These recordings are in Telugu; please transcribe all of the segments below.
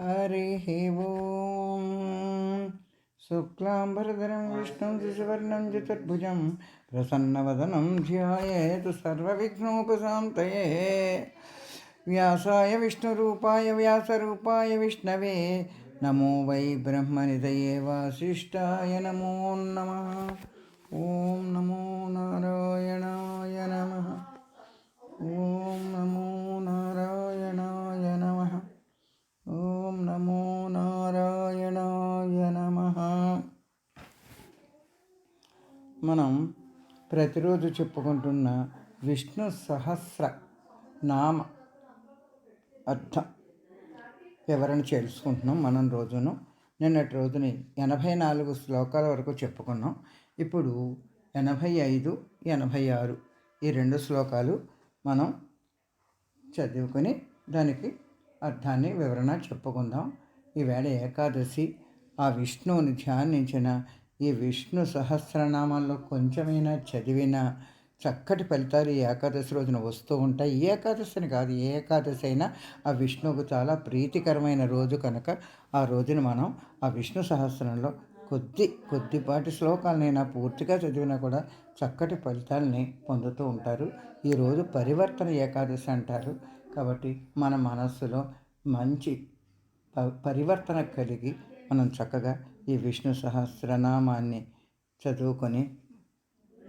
हरिः ॐ शुक्लाम्बरधरं विष्णुं शिशुवर्णं चतुर्भुजं प्रसन्नवदनं ध्यायेतु सर्वविघ्नोपशान्तये व्यासाय विष्णुरूपाय व्यासरूपाय विष्णवे नमो वै ब्रह्मनिधये वासिष्ठाय नमो नमः ॐ नमो नारायणाय नमः ॐ नमो మనం ప్రతిరోజు చెప్పుకుంటున్న విష్ణు సహస్ర నామ అర్థం వివరణ చేసుకుంటున్నాం మనం రోజును. నిన్నటి రోజుని ఎనభై నాలుగు శ్లోకాల వరకు చెప్పుకున్నాం. ఇప్పుడు ఎనభై ఐదు ఎనభై ఆరు ఈ రెండు శ్లోకాలు మనం చదువుకొని దానికి అర్థాన్ని వివరణ చెప్పుకుందాం. ఈవేళ ఏకాదశి ఆ విష్ణువుని ధ్యానించిన ఈ విష్ణు సహస్రనామాల్లో కొంచెమైనా చదివిన చక్కటి ఫలితాలు ఈ ఏకాదశి రోజున వస్తూ ఉంటాయి. ఏకాదశిని కాదు ఏ ఏకాదశి అయినా ఆ విష్ణువుకు చాలా ప్రీతికరమైన రోజు కనుక ఆ రోజున మనం ఆ విష్ణు సహస్రంలో కొద్ది కొద్దిపాటి శ్లోకాలనైనా పూర్తిగా చదివినా కూడా చక్కటి ఫలితాలని పొందుతూ ఉంటారు. ఈరోజు పరివర్తన ఏకాదశి అంటారు. కాబట్టి మన మనస్సులో మంచి పరివర్తన కలిగి మనం చక్కగా ఈ విష్ణు సహస్రనామాన్ని చదువుకొని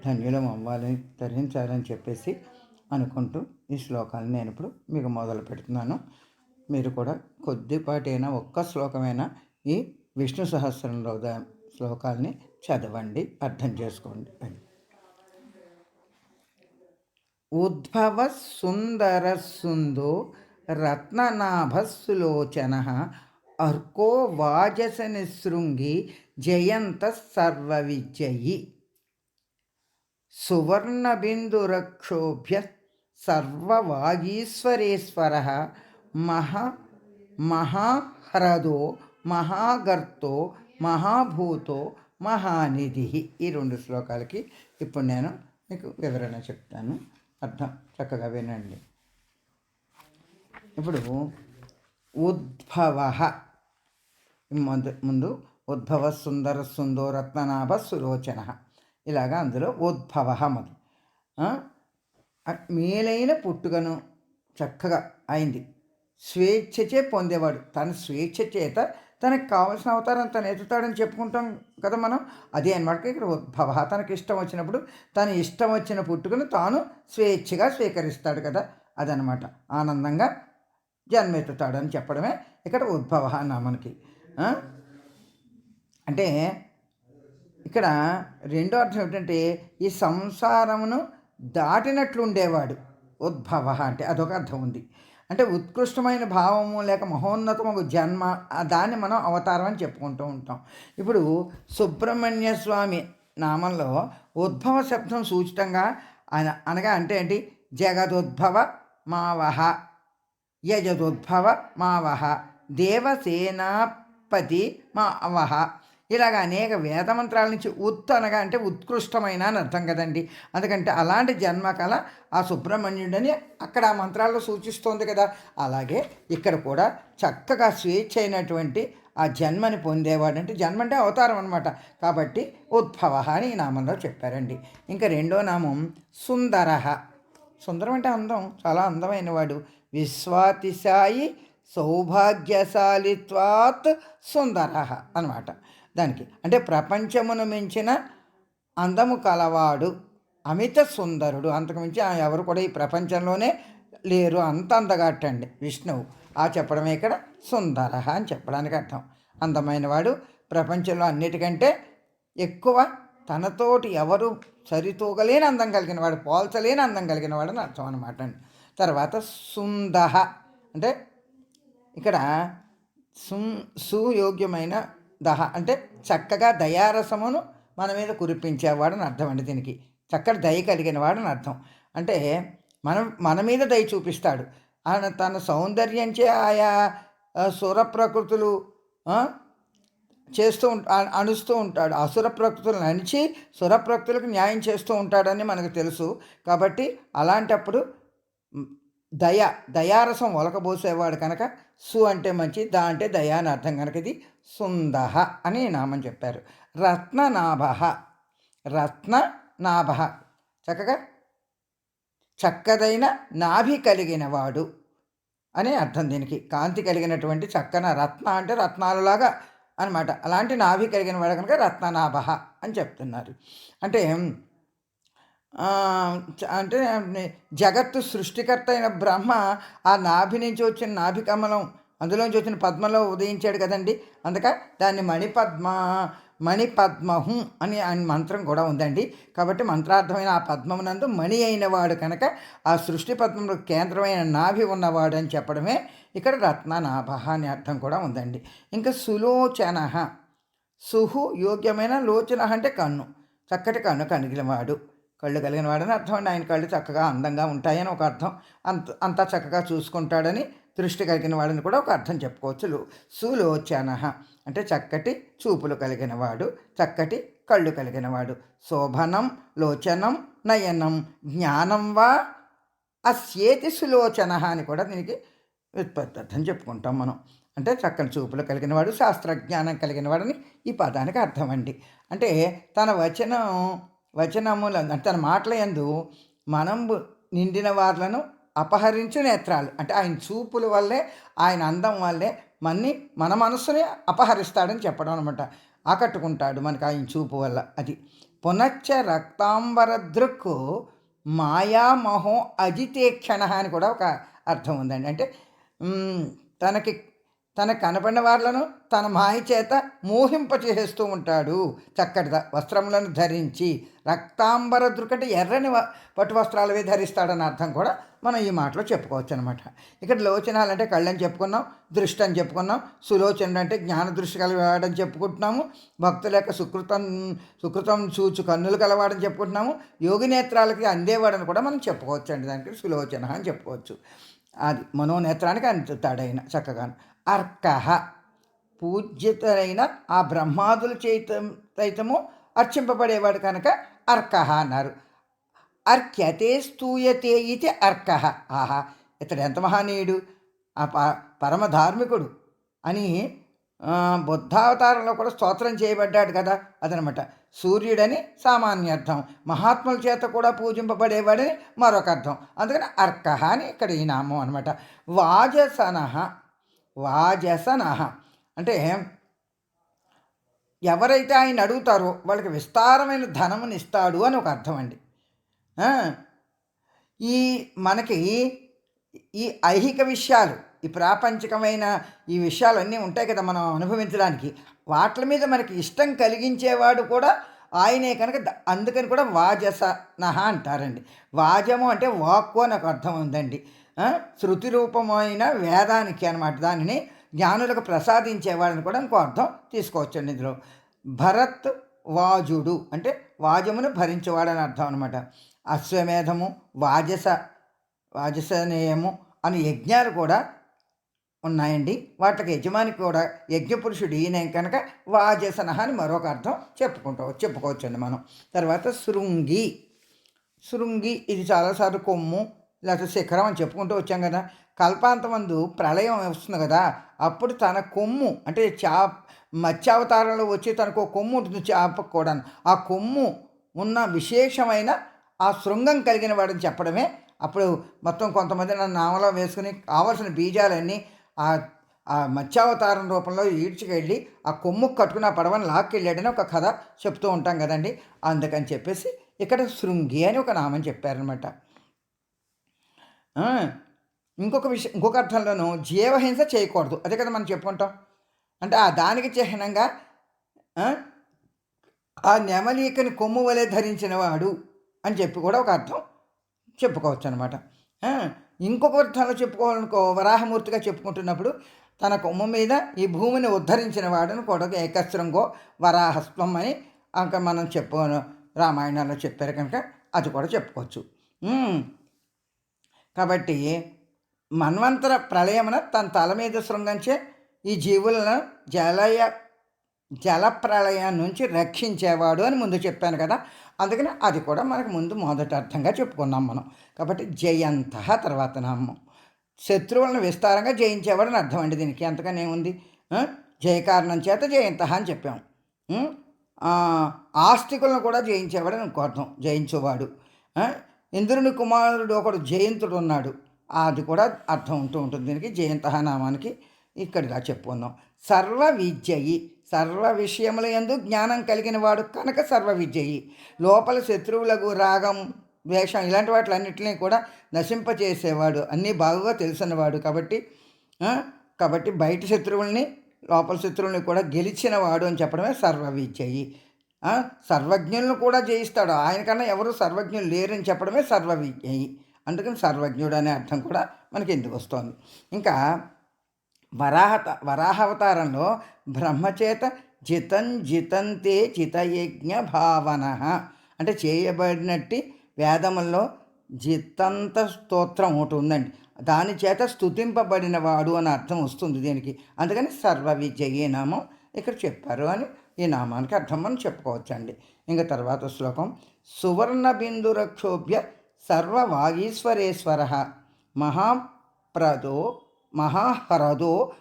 ధన్యులం అవ్వాలని ధరించాలని చెప్పేసి అనుకుంటూ ఈ శ్లోకాలు నేను ఇప్పుడు మీకు మొదలు పెడుతున్నాను. మీరు కూడా కొద్దిపాటైనా ఒక్క శ్లోకమైనా ఈ విష్ణు సహస్రంలో శ్లోకాల్ని చదవండి అర్థం చేసుకోండి అని. ఉద్భవ సుందర సుందో రత్ననాభసులోచన అర్కో వాజసని శృంగి జయంత సర్వవిజయి. సువర్ణబిందురక్షోభ్య సర్వవాగీశ్వరేశ్వర మహా మహాహ్రదో మహాగర్తో మహాభూతో మహానిధి. ఈ రెండు శ్లోకాలకి ఇప్పుడు నేను మీకు వివరణ చెప్తాను. అర్థం చక్కగా వినండి. ఇప్పుడు ఉద్భవ ముందు ముందు ఉద్భవ సుందర సుందో రత్ననాభ సులోచన. ఇలాగా అందులో ఉద్భవ మొదలు మేలైన పుట్టుకను చక్కగా అయింది. స్వేచ్ఛచే పొందేవాడు. తన స్వేచ్ఛ చేత తనకు కావలసిన అవతారం తను ఎత్తుతాడని చెప్పుకుంటాం కదా మనం. అదే అనమాట ఇక్కడ ఉద్భవ. తనకి ఇష్టం వచ్చినప్పుడు తన ఇష్టం వచ్చిన పుట్టుకను తాను స్వేచ్ఛగా స్వీకరిస్తాడు కదా. అదనమాట ఆనందంగా జన్మెత్తుతాడని చెప్పడమే ఇక్కడ ఉద్భవ అన్న మనకి. అంటే ఇక్కడ రెండో అర్థం ఏమిటంటే ఈ సంసారమును దాటినట్లు ఉండేవాడు ఉద్భవ అంటే అదొక అర్థం ఉంది. అంటే ఉత్కృష్టమైన భావము లేక మహోన్నతము జన్మ దాన్ని మనం అవతారం అని చెప్పుకుంటూ ఉంటాం. ఇప్పుడు సుబ్రహ్మణ్య స్వామి నామంలో ఉద్భవ శబ్దం సూచితంగా అన- అనగా అంటే ఏంటి? జగదుద్భవ మావహ యజదుద్భవ మావహ పతి మా అవహ. ఇలాగ అనేక వేదమంత్రాల నుంచి ఉత్ అనగా అంటే ఉత్కృష్టమైన అని అర్థం కదండి. అందుకంటే అలాంటి జన్మ కళ ఆ సుబ్రహ్మణ్యుడని అక్కడ ఆ మంత్రాల్లో సూచిస్తోంది కదా. అలాగే ఇక్కడ కూడా చక్కగా స్వేచ్ఛ అయినటువంటి ఆ జన్మని పొందేవాడు అంటే జన్మ అంటే అవతారం అనమాట కాబట్టి ఉద్భవ అని ఈ నామంలో చెప్పారండి. ఇంకా రెండో నామం సుందర. సుందరం అంటే అందం చాలా అందమైన వాడు విశ్వాతిశాయి సౌభాగ్యశాలిత్వాత్ సుందర అనమాట దానికి అంటే ప్రపంచమును మించిన అందము కలవాడు అమిత సుందరుడు. అంతకుమించి ఆ ఎవరు కూడా ఈ ప్రపంచంలోనే లేరు. అంత అందగట్టండి. విష్ణువు. ఆ చెప్పడమే ఇక్కడ సుందర అని చెప్పడానికి అర్థం. అందమైన వాడు ప్రపంచంలో అన్నిటికంటే ఎక్కువ తనతోటి ఎవరు సరితూగలేని అందం కలిగిన వాడు పోల్చలేని అందం కలిగిన వాడు అని అర్థం అనమాట అండి. తర్వాత సుందహ అంటే ఇక్కడ సు సుయోగ్యమైన దహ అంటే చక్కగా దయారసమును మన మీద కురిపించేవాడని అర్థం అండి దీనికి. చక్కటి దయ కలిగిన వాడని అర్థం. అంటే మనం మన మీద దయ చూపిస్తాడు. ఆయన తన సౌందర్యంచే ఆయా ఆ, సుర ప్రకృతులు చేస్తూ అణుస్తూ ఉంటాడు. అసుర ప్రకృతులను అణిచి సుర ప్రకృతులకు న్యాయం చేస్తూ ఉంటాడని మనకు తెలుసు. కాబట్టి అలాంటప్పుడు దయ దయారసం ఒలకబోసేవాడు కనుక సు అంటే మంచి దా అంటే దయా అని అర్థం కనుక ఇది సుందహ అని నామం చెప్పారు. రత్ననాభ రత్ననాభ చక్కగా చక్కదైన నాభి కలిగినవాడు అనే అర్థం దీనికి. కాంతి కలిగినటువంటి చక్కన రత్న అంటే రత్నాలలాగా అనమాట అలాంటి నాభి కలిగిన వాడు కనుక రత్ననాభ అని చెప్తున్నారు. అంటే అంటే జగత్తు సృష్టికర్త అయిన బ్రహ్మ ఆ నాభి నుంచి వచ్చిన నాభి కమలం అందులోంచి వచ్చిన పద్మలో ఉదయించాడు కదండి. అందుక దాన్ని మణిపద్మ మణిపద్మహు అని ఆయన మంత్రం కూడా ఉందండి. కాబట్టి మంత్రార్థమైన ఆ పద్మమునందు మణి అయినవాడు కనుక ఆ సృష్టి పద్మంలో కేంద్రమైన నాభి ఉన్నవాడు అని చెప్పడమే ఇక్కడ రత్ననాభ అని అర్థం కూడా ఉందండి. ఇంకా సులోచన సుహు యోగ్యమైన లోచన అంటే కన్ను చక్కటి కన్ను కనిగిలవాడు కళ్ళు కలిగిన వాడని అర్థం అండి. ఆయన కళ్ళు చక్కగా అందంగా ఉంటాయని ఒక అర్థం. అంత అంతా చక్కగా చూసుకుంటాడని దృష్టి కలిగిన వాడని కూడా ఒక అర్థం చెప్పుకోవచ్చు. లు- సులోచన అంటే చక్కటి చూపులు కలిగిన వాడు చక్కటి కళ్ళు కలిగిన వాడు. శోభనం లోచనం నయనం జ్ఞానం వా అస్యేతి సులోచన అని కూడా దీనికి వ్యుత్పత్తి అర్థం చెప్పుకుంటాం మనం. అంటే చక్కని చూపులు కలిగిన వాడు శాస్త్రజ్ఞానం కలిగిన వాడని ఈ పదానికి అర్థం అండి. అంటే తన వచనం వచనముల తన మాటల యందు మనంబు నిండిన వార్లను అపహరించు నేత్రాలు. అంటే ఆయన చూపుల వల్లే ఆయన అందం వల్లే మన్ని మన మనసుని అపహరిస్తాడని చెప్పడం అనమాట ఆకట్టుకుంటాడు మనకి ఆయన చూపు వల్ల అది. పునశ్చ రక్తాంబర దృక్కు మాయామహో అజితేక్షణ అని కూడా ఒక అర్థం ఉందండి. అంటే తనకి తన కనపడిన వాళ్ళను తన మాయ చేత మోహింపచేస్తూ ఉంటాడు. చక్కటి వస్త్రములను ధరించి రక్తాంబర దృకంటే ఎర్రని వ- పట్టు వస్త్రాలవే ధరిస్తాడని అర్థం కూడా మనం ఈ మాటలో చెప్పుకోవచ్చు అనమాట ఇక్కడ లోచనాలంటే కళ్ళని చెప్పుకున్నాం దృష్టి అని చెప్పుకున్నాం సులోచన అంటే జ్ఞాన దృష్టి కలవాడని చెప్పుకుంటున్నాము భక్తుల యొక్క సుకృతం సుకృతం చూచు కన్నులు కలవాడని చెప్పుకుంటున్నాము యోగి నేత్రాలకి అందేవాడని కూడా మనం చెప్పుకోవచ్చు అండి దానికి సులోచన అని చెప్పుకోవచ్చు. అది మనోనేత్రానికి అందుతాడైన చక్కగాను అర్కహ పూజ్యతరైన ఆ బ్రహ్మాదుల చైతం సైతము అర్చింపబడేవాడు కనుక అర్కహ అన్నారు. అర్క్యతే స్తూయతే ఇది అర్కహ ఆహా ఇతడు ఎంత మహానీయుడు? ఆ ప పరమధార్మికుడు అని బుద్ధావతారంలో కూడా స్తోత్రం చేయబడ్డాడు కదా అదనమాట. సూర్యుడని సామాన్యార్థం మహాత్ముల చేత కూడా పూజింపబడేవాడని మరొక అర్థం. అందుకని అర్కహ అని ఇక్కడ ఈ నామం అనమాట వాజసనహ వాజసనహ అంటే ఎవరైతే ఆయన అడుగుతారో వాళ్ళకి విస్తారమైన ధనముని ఇస్తాడు అని ఒక అర్థం అండి. ఈ మనకి ఈ ఐహిక విషయాలు ఈ ప్రాపంచికమైన ఈ విషయాలన్నీ ఉంటాయి కదా మనం అనుభవించడానికి. వాటి మీద మనకి ఇష్టం కలిగించేవాడు కూడా ఆయనే కనుక అందుకని కూడా వాజస నహ అంటారండి. వాజము అంటే వాక్కు అని ఒక అర్థం ఉందండి. శృతి రూపమైన వేదానికి అనమాట దానిని జ్ఞానులకు ప్రసాదించేవాడని కూడా ఇంకో అర్థం తీసుకోవచ్చండి ఇందులో. భరత్ వాజుడు అంటే వాజమును భరించేవాడని అర్థం అనమాట అశ్వమేధము వాజస వాజసనేయము అని యజ్ఞాలు కూడా ఉన్నాయండి. వాటికి యజమానికి కూడా యజ్ఞపురుషుడు ఈయన కనుక వాజసన అని మరొక అర్థం చెప్పుకుంటాం చెప్పుకోవచ్చండి మనం. తర్వాత శృంగి. శృంగి ఇది చాలాసార్లు కొమ్ము లేకపోతే శిఖరం అని చెప్పుకుంటూ వచ్చాం కదా. కల్పాంతమందు ప్రళయం వస్తుంది కదా. అప్పుడు తన కొమ్ము అంటే చా మత్స్యావతారంలో వచ్చి తనకు ఒక కొమ్ము ఉంటుంది చేపకు కూడా ఆ కొమ్ము ఉన్న విశేషమైన ఆ శృంగం కలిగిన వాడని చెప్పడమే అప్పుడు మొత్తం కొంతమంది నన్ను నామలో వేసుకుని కావలసిన బీజాలన్నీ ఆ ఆ మత్స్యావతారం రూపంలో ఈడ్చుకెళ్ళి ఆ కొమ్ము కట్టుకుని ఆ పడవని లాక్కెళ్ళాడని ఒక కథ చెప్తూ ఉంటాం కదండి. అందుకని చెప్పేసి ఇక్కడ శృంగి అని ఒక నామం చెప్పారనమాట ఇంకొక విషయం ఇంకొక అర్థంలోనూ జీవహింస చేయకూడదు. అదే కదా మనం చెప్పుకుంటాం. అంటే ఆ దానికి చిహ్నంగా ఆ, ఆ నెమలీకని కొమ్ము వలె ధరించిన వాడు అని చెప్పి కూడా ఒక అర్థం చెప్పుకోవచ్చు అనమాట ఇంకొక అర్థంలో చెప్పుకోవాలనుకో వరాహమూర్తిగా చెప్పుకుంటున్నప్పుడు తన కొమ్మ మీద ఈ భూమిని ఉద్ధరించిన వాడని కూడా ఏకస్త్రంగో వరాహస్వం అని అంక మనం చెప్పు రామాయణంలో చెప్పారు కనుక అది కూడా చెప్పుకోవచ్చు. కాబట్టి మన్వంతర ప్రళయమున తన తల మీద శృంగంచే ఈ జీవులను జలయ జల ప్రళయం నుంచి రక్షించేవాడు అని ముందు చెప్పాను కదా. అందుకని అది కూడా మనకు ముందు మొదటి అర్థంగా చెప్పుకున్నాం మనం. కాబట్టి జయంత తర్వాత నామం. శత్రువులను విస్తారంగా జయించేవాడని అర్థం అండి దీనికి. ఎంతగానే ఉంది జయకారణం చేత జయంత అని చెప్పాం. ఆస్తికులను కూడా జయించేవాడని ఇంకో అర్థం. జయించేవాడు. ఇంద్రుని కుమారుడు ఒకడు జయంతుడు ఉన్నాడు. అది కూడా అర్థం ఉంటూ ఉంటుంది. దీనికి జయంత నామానికి ఇక్కడిలా చెప్పుకుందాం. సర్వ విద్యయి సర్వ విషయముల ఎందు జ్ఞానం కలిగిన వాడు కనుక సర్వ విజయి. లోపల శత్రువులకు రాగం ద్వేషం ఇలాంటి వాటిలన్నింటినీ కూడా నశింపచేసేవాడు. అన్నీ బాగుగా తెలిసినవాడు కాబట్టి కాబట్టి బయట శత్రువుల్ని లోపల శత్రువుల్ని కూడా గెలిచిన వాడు అని చెప్పడమే సర్వ విజయి. సర్వజ్ఞులను కూడా జయిస్తాడు. ఆయనకన్నా ఎవరు సర్వజ్ఞులు లేరని చెప్పడమే సర్వ విజయి. అందుకని సర్వజ్ఞుడు అనే అర్థం కూడా మనకి ఎందుకు వస్తుంది? ఇంకా వరాహత వరాహావతారంలో బ్రహ్మచేత జితం జితంతే చితయజ్ఞ భావన అంటే చేయబడినట్టి వేదముల్లో జితంత స్తోత్రం ఒకటి ఉందండి. దాని చేత స్థుతింపబడిన వాడు అని అర్థం వస్తుంది దీనికి. అందుకని సర్వ విజయ నామం ఇక్కడ చెప్పారు అని ఈ నామానికి అర్థం అని చెప్పుకోవచ్చండి. ఇంకా తర్వాత శ్లోకం సువర్ణ బిందురక్షోభ్య సర్వవాగీశ్వరేశ్వర. మహాప్రదో మహాహరదో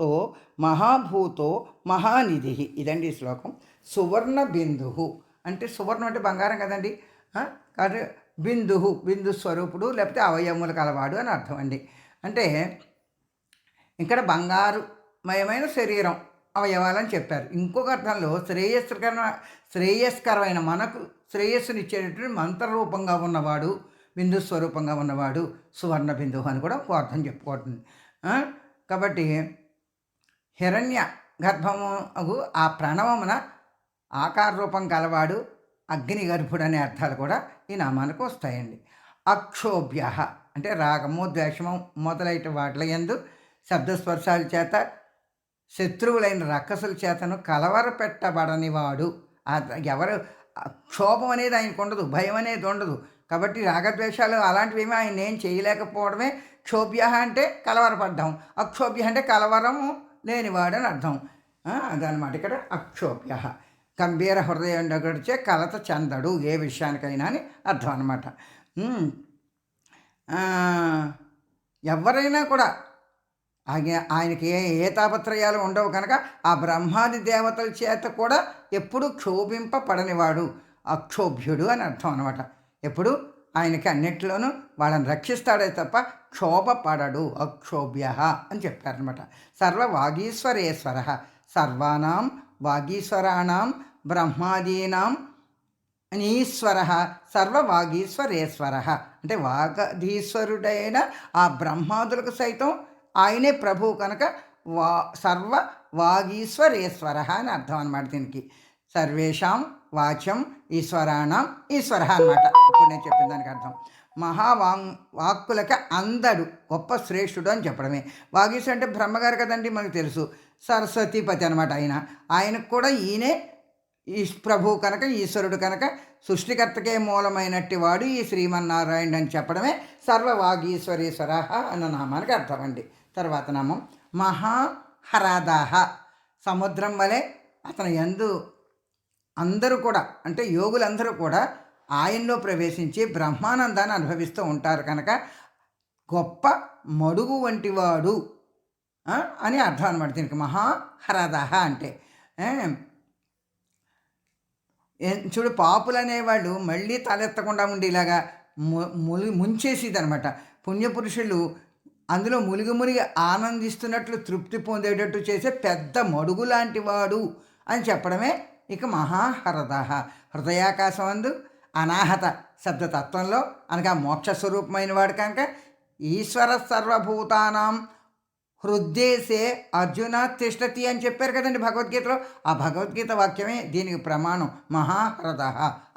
మహాగ్రతో మహాభూతో మహానిధి. ఇదండి శ్లోకం. సువర్ణ బిందు అంటే సువర్ణం అంటే బంగారం కదండి? ఆ? కాబట్టి బిందువు బిందు స్వరూపుడు లేకపోతే అవయములు కలవాడు అని అర్థం అండి. అంటే ఇక్కడ బంగారుమయమైన శరీరం అవయవాలని చెప్పారు. ఇంకొక అర్థంలో శ్రేయస్కర శ్రేయస్కరమైన మనకు శ్రేయస్సునిచ్చేటటువంటి మంత్రరూపంగా ఉన్నవాడు బిందు స్వరూపంగా ఉన్నవాడు సువర్ణ బిందువు అని కూడా అర్థం చెప్పుకోవటం. కాబట్టి హిరణ్య గర్భము ఆ ప్రణవమున ఆకార రూపం కలవాడు అగ్ని గర్భుడు అనే అర్థాలు కూడా ఈ నామానికి వస్తాయండి. అక్షోభ్య అంటే రాగము ద్వేషము మొదలైన వాటిల ఎందు శబ్దస్పర్శాల చేత శత్రువులైన రక్కసుల చేతను కలవరపెట్టబడని వాడు. ఎవరు క్షోభం అనేది ఆయనకు ఉండదు భయం అనేది ఉండదు. కాబట్టి రాగద్వేషాలు అలాంటివి ఏమీ ఆయన ఏం చేయలేకపోవడమే క్షోభ్య అంటే కలవరపడ్డాం అక్షోభ్య అంటే కలవరము లేనివాడు అని అర్థం. అదనమాట ఇక్కడ అక్షోభ్య. గంభీర హృదయం గడిచే కలత చెందడు. ఏ విషయానికైనా అని అర్థం అనమాట ఎవరైనా కూడా ఆయన ఆయనకి ఏ ఏ తాపత్రయాలు ఉండవు కనుక ఆ బ్రహ్మాది దేవతల చేత కూడా ఎప్పుడు క్షోభింపబడనివాడు. అక్షోభ్యుడు అని అర్థం అనమాట ఎప్పుడు? ఆయనకి అన్నిట్లోనూ వాళ్ళని రక్షిస్తాడే తప్ప క్షోభపడడు అక్షోభ్య అని చెప్పారనమాట సర్వ వాగీశ్వరేశ్వర సర్వానాం వాగీశ్వరాణం బ్రహ్మాదీనాం సర్వ సర్వవాగీశ్వరేశ్వర. అంటే వాగధీశ్వరుడైన ఆ బ్రహ్మాదులకు సైతం ఆయనే ప్రభువు కనుక వా సర్వ వాగీశ్వరేశ్వర అని అర్థం అనమాట దీనికి. సర్వేషాం వాచ్యం ఈశ్వరాణం ఈశ్వర అనమాట ఇప్పుడు నేను చెప్పిన దానికి అర్థం. మహావాంగ్ వాక్కులకి అందడు గొప్ప శ్రేష్ఠుడు అని చెప్పడమే. వాగీశ్వరు అంటే బ్రహ్మగారు కదండి మనకు తెలుసు. సరస్వతీపతి అనమాట ఆయన. ఆయనకు కూడా ఈయనే ఈ ప్రభు కనుక ఈశ్వరుడు కనుక సృష్టికర్తకే మూలమైనట్టి వాడు ఈ శ్రీమన్నారాయణుడు అని చెప్పడమే సర్వవాగీశ్వరీశ్వర అన్న నామానికి అర్థం అండి. తర్వాత నామం మహాహరాదాహ. సముద్రం వలె అతను ఎందు అందరూ కూడా అంటే యోగులందరూ కూడా ఆయనలో ప్రవేశించి బ్రహ్మానందాన్ని అనుభవిస్తూ ఉంటారు కనుక గొప్ప మడుగు వంటివాడు అని అర్థం అనమాట దీనికి. మహాహరదహ అంటే చూడు పాపులు అనేవాళ్ళు మళ్ళీ తలెత్తకుండా ఉండేలాగా ము- ములి ముంచేసేది అనమాట పుణ్యపురుషులు అందులో ములిగి ములిగి ఆనందిస్తున్నట్లు తృప్తి పొందేటట్టు చేసే పెద్ద మడుగు లాంటి వాడు అని చెప్పడమే ఇక మహాహరదహ హృదయాకాశం అందు అనాహత శబ్దతత్వంలో అనగా మోక్ష స్వరూపమైన వాడు కనుక ఈశ్వర సర్వభూతానాం హృద్దేశే అర్జున తిష్టతి అని చెప్పారు కదండి భగవద్గీతలో. ఆ భగవద్గీత వాక్యమే దీనికి ప్రమాణం మహాహ్రద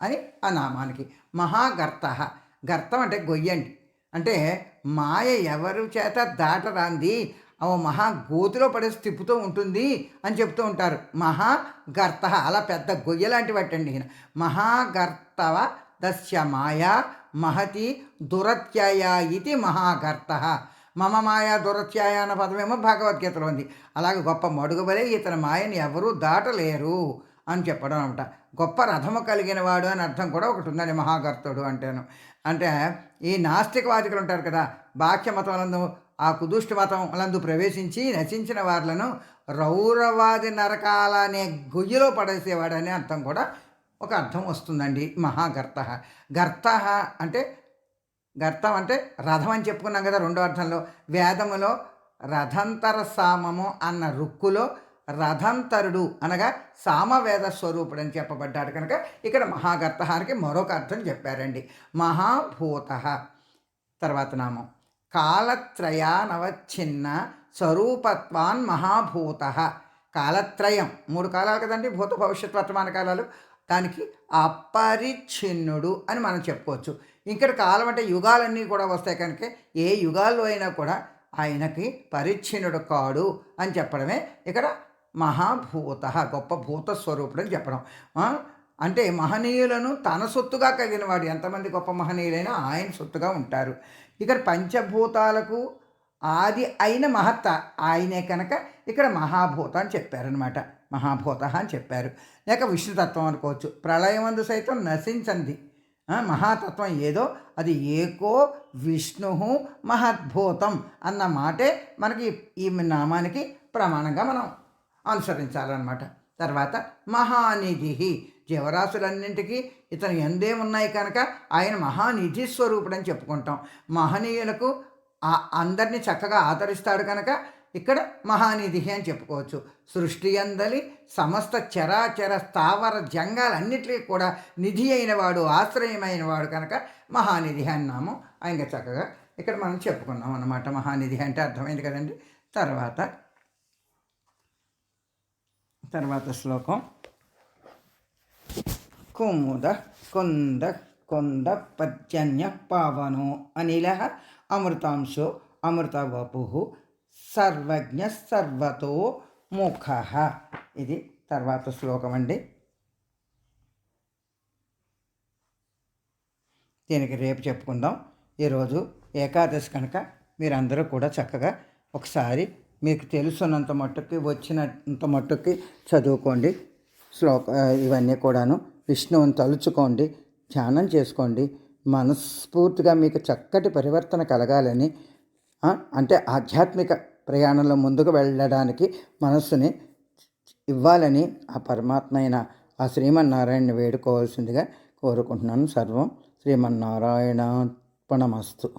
అని ఆ నామానికి. మహాగర్త. గర్తం అంటే గొయ్యండి. అంటే మాయ ఎవరు చేత దాటరాంది? ఓ మహా గోతులో పడేసి తిప్పుతూ ఉంటుంది అని చెప్తూ ఉంటారు. మహాగర్త అలా పెద్ద గొయ్య లాంటి వాటండి ఈయన. మహాగర్తవ దస్య మాయా మహతి దురత్యాయ ఇది మహాగర్త మమ మాయా దురత్యాయ అన్న పదమేమో భగవద్గీతలో ఉంది. అలాగే గొప్ప మడుగుబలే ఇతని మాయని ఎవరూ దాటలేరు అని చెప్పడం అనమాట. గొప్ప రథము కలిగిన వాడు అని అర్థం కూడా ఒకటి ఉందని మహాగర్తుడు అంటేను. అంటే ఈ నాస్తికవాదికులు ఉంటారు కదా బాహ్య మతములందు ఆ కుదుష్టి లందు ప్రవేశించి నశించిన వారులను రౌరవాది నరకాలనే గొయ్యిలో పడేసేవాడనే అర్థం కూడా ఒక అర్థం వస్తుందండి మహాగర్త. గర్త అంటే గర్తం అంటే రథం అని చెప్పుకున్నాం కదా రెండో అర్థంలో. వేదములో రథంతర సామము అన్న రుక్కులో రథంతరుడు అనగా సామవేద స్వరూపుడు అని చెప్పబడ్డాడు కనుక ఇక్కడ మహాగర్తహానికి మరొక అర్థం చెప్పారండి. మహాభూత. తర్వాత నామం. కాలత్రయానవచ్ఛిన్న స్వరూపత్వాన్ మహాభూత. కాలత్రయం మూడు కాలాలు కదండి భూత భవిష్యత్ వర్తమాన కాలాలు. దానికి అపరిచ్ఛిన్నుడు అని మనం చెప్పుకోవచ్చు. ఇక్కడ కాలం అంటే యుగాలన్నీ కూడా వస్తాయి కనుక ఏ యుగాల్లో అయినా కూడా ఆయనకి పరిచ్ఛిన్నుడు కాడు అని చెప్పడమే. ఇక్కడ మహాభూత గొప్ప భూత స్వరూపుడు అని చెప్పడం. అంటే మహనీయులను తన సొత్తుగా కలిగిన వాడు. ఎంతమంది గొప్ప మహనీయులైనా ఆయన సొత్తుగా ఉంటారు. ఇక్కడ పంచభూతాలకు ఆది అయిన మహత్త. ఆయనే కనుక ఇక్కడ మహాభూత అని చెప్పారనమాట మహాభూత అని చెప్పారు. లేక విష్ణుతత్వం అనుకోవచ్చు. ప్రళయమందు సైతం నశించంది. మహాతత్వం ఏదో అది ఏకో విష్ణు మహద్భూతం అన్న మాటే మనకి ఈ నామానికి ప్రమాణంగా మనం అనుసరించాలన్నమాట. తర్వాత మహానిధి జీవరాశులన్నింటికీ ఇతను ఎందే ఉన్నాయి కనుక ఆయన మహానిధి స్వరూపుడు అని చెప్పుకుంటాం. మహనీయులకు ఆ అందరినీ చక్కగా ఆదరిస్తాడు కనుక ఇక్కడ మహానిధి అని చెప్పుకోవచ్చు. సృష్టి అందలి సమస్త చరాచర స్థావర జంగాలన్నిటికీ కూడా నిధి అయినవాడు ఆశ్రయమైన వాడు కనుక మహానిధి అన్నాము ఆయన చక్కగా ఇక్కడ మనం చెప్పుకున్నాం అన్నమాట. మహానిధి అంటే అర్థమైంది కదండి. తర్వాత తర్వాత శ్లోకం. కుముద కొంద కొంద పత్యన్య పావనో అనిల అమృతాంశో అమృతవపు సర్వజ్ఞ సర్వతో ముఖ ఇది తర్వాత శ్లోకం అండి. దీనికి రేపు చెప్పుకుందాం. ఈరోజు ఏకాదశి కనుక మీరందరూ కూడా చక్కగా ఒకసారి మీకు తెలుసున్నంత మట్టుకి వచ్చినంత మట్టుకి చదువుకోండి. శ్లోక ఇవన్నీ కూడాను. విష్ణువుని తలుచుకోండి ధ్యానం చేసుకోండి. మనస్ఫూర్తిగా మీకు చక్కటి పరివర్తన కలగాలని అంటే ఆధ్యాత్మిక ప్రయాణంలో ముందుకు వెళ్ళడానికి మనస్సుని ఇవ్వాలని ఆ పరమాత్మ అయిన ఆ శ్రీమన్నారాయణని వేడుకోవాల్సిందిగా కోరుకుంటున్నాను. సర్వం శ్రీమన్నారాయణ పణమస్తు